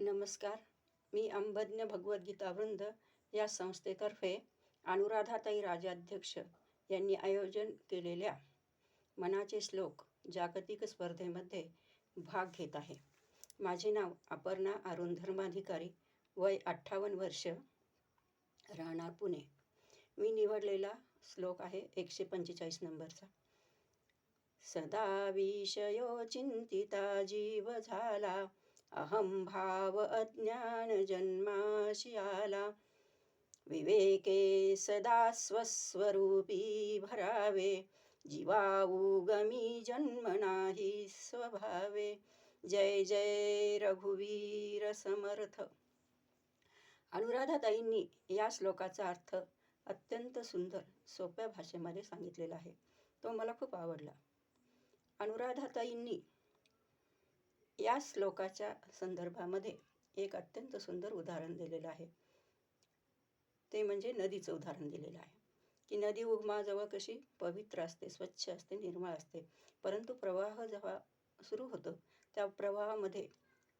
नमस्कार. मी अंबज्ञ भगवद्गीता वृंद या संस्थेतर्फे अनुराधाताई राजाध्यक्ष यांनी आयोजन केलेल्या मनाचे श्लोक जागतिक स्पर्धेमध्ये भाग घेत आहे. माझे नाव अपर्णा अरुण धर्माधिकारी वय अठ्ठावन्न वर्ष राहणार पुणे. मी निवडलेला श्लोक आहे एकशे पंचेचाळीस नंबरचा. सदा विषयो चिंतिता जीव झाला. अहं भाव अज्ञान जन्माशी आला। विवेके सदा स्वस्वरूपी भरावे। जीवा उगमी जन्म नाही स्वभावे। जय जय रघुवीर समर्थ। अनुराधाताईंनी या श्लोकाचा अर्थ अत्यंत सुंदर सोप्या भाषेमध्ये सांगितलेला आहे. तो मला खूप आवडला. अनुराधाताईंनी या श्लोकाच्या संदर्भामध्ये एक अत्यंत सुंदर उदाहरण दिलेलं आहे. ते म्हणजे नदीचं उदाहरण दिलेलं आहे. की नदी उगमाजवळ कशी पवित्र असते स्वच्छ असते निर्मळ असते. परंतु प्रवाह जेव्हा सुरू होतो त्या प्रवाहामध्ये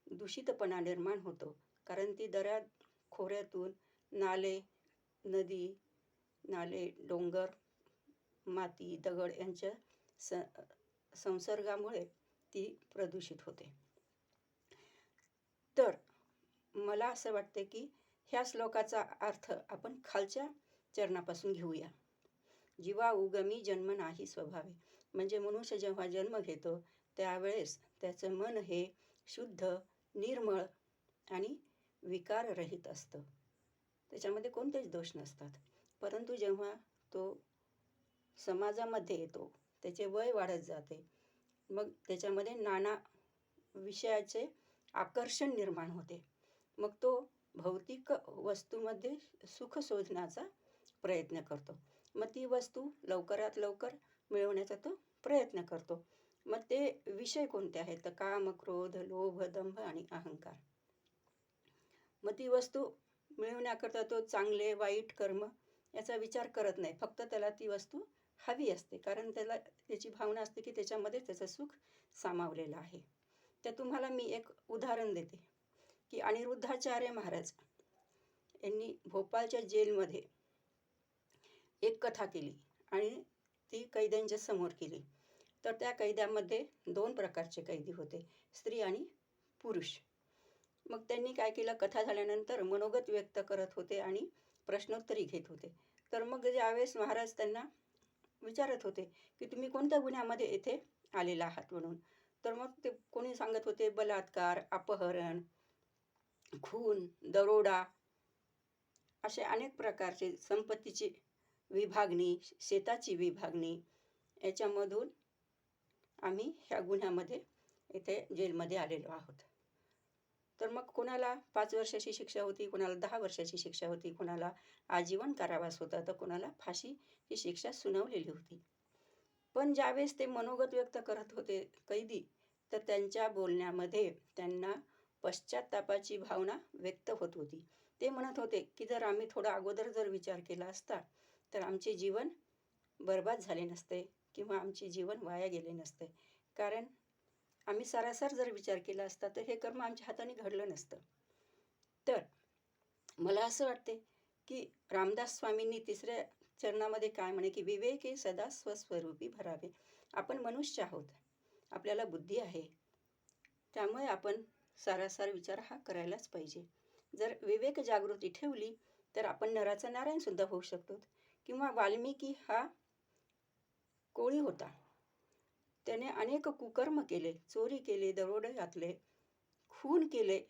दूषितपणा निर्माण होतो. कारण ती दऱ्या खोऱ्यातून नाले नदी नाले डोंगर माती दगड यांच्या स संसर्गामुळे ती प्रदूषित होते. तर मला असं वाटते की ह्या श्लोकाचा अर्थ आपण खालच्या चरणापासून घेऊया. जीवा उगमी जन्म नाही स्वभावे. म्हणजे मनुष्य जेव्हा जन्म घेतो त्यावेळेस त्याचं मन हे शुद्ध निर्मळ आणि विकाररहित असतं. त्याच्यामध्ये कोणतेच दोष नसतात. परंतु जेव्हा तो समाजामध्ये येतो त्याचे वय वाढत जाते मग त्याच्यामध्ये नाना विषयाचे आकर्षण निर्माण होते. मग तो भौतिक वस्तूमध्ये सुख शोधण्याचा प्रयत्न करतो. मग ती वस्तू लवकरात लवकर मिळवण्याचा तो प्रयत्न करतो. मग ते विषय कोणते आहेत? तर काम क्रोध लोभ दंभ आणि अहंकार. मग ती वस्तू मिळवण्याकरता तो चांगले वाईट कर्म याचा विचार करत नाही. फक्त त्याला ती वस्तू हवी असते. कारण त्याला त्याची भावना असते की त्याच्यामध्ये त्याचं सुख सामावलेलं आहे. तर तुम्हाला मी एक उदाहरण देते की अनिरुद्धाचार्य महाराज यांनी भोपाळच्या जेलमध्ये एक कथा केली आणि ती कैद्यांच्या समोर केली. तर त्या कैद्यामध्ये दोन प्रकारचे कैदी होते स्त्री आणि पुरुष. मग त्यांनी काय केलं? कथा झाल्यानंतर मनोगत व्यक्त करत होते आणि प्रश्नोत्तरी घेत होते. तर मग ज्यावेळेस महाराज त्यांना विचारत होते की तुम्ही कोणत्या गुन्ह्यामध्ये येथे आलेला आहात म्हणून? तर मग ते कोणी सांगत होते बलात्कार अपहरण खून दरोडा असे अनेक प्रकारचे संपत्तीची विभागणी शेताची विभागणी याच्यामधून आम्ही ह्या गुन्ह्यामध्ये इथे जेलमध्ये आलेलो आहोत. तर मग कोणाला पाच वर्षाची शिक्षा होती कोणाला दहा वर्षाची शिक्षा होती कोणाला आजीवन कारावास होता तर कोणाला फाशी ही शिक्षा सुनावलेली होती. पण ज्यावेळेस ते मनोगत व्यक्त करत होते कैदी तर त्यांच्या बोलण्यामध्ये त्यांना पश्चातापाची भावना व्यक्त होत होती. ते म्हणत होते की जर आम्ही थोडा अगोदर जर विचार केला असता तर आमचे जीवन बर्बाद झाले नसते किंवा आमचे जीवन वाया गेले नसते. कारण आम्ही सरासर जर विचार केला असता तर हे कर्म आमच्या हाताने घडलं नसतं. तर मला असं वाटते की रामदास स्वामींनी तिसऱ्या चरणामध्ये काय म्हणे की विवेक हे सदा स्वस्वरूपी भरावे. आपण मनुष्य आहोत. आपल्याला बुद्धी आहे. त्यामुळे आपण सारासार विचार हा करायलाच पाहिजे. जर विवेक जागृती ठेवली तर आपण नराचा नारायणसुद्धा होऊ शकतो. किंवा वाल्मिकी हा कोळी होता. त्याने अनेक कुकर्म केले चोरी केले दरोडे घातले खून केले.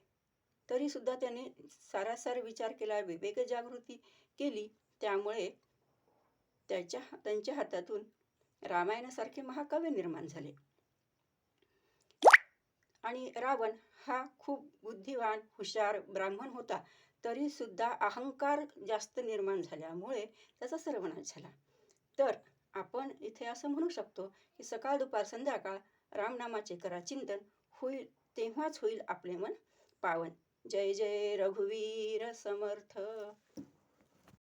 तरीसुद्धा त्याने सारासार विचार केला विवेक जागृती केली. त्यामुळे त्याच्या त्यांच्या हातातून रामायणासारखे महाकाव्य निर्माण झाले. आणि रावण हा खूप बुद्धिवान हुशार ब्राह्मण होता. तरीसुद्धा अहंकार जास्त निर्माण झाल्यामुळे त्याचा सर्वनाश झाला. तर आपण इथे असं म्हणू शकतो की सकाळ दुपार संध्याकाळ रामनामाचे करा चिंतन होईल तेव्हाच होईल आपले मन पावन. जय जय रघुवीर समर्थ.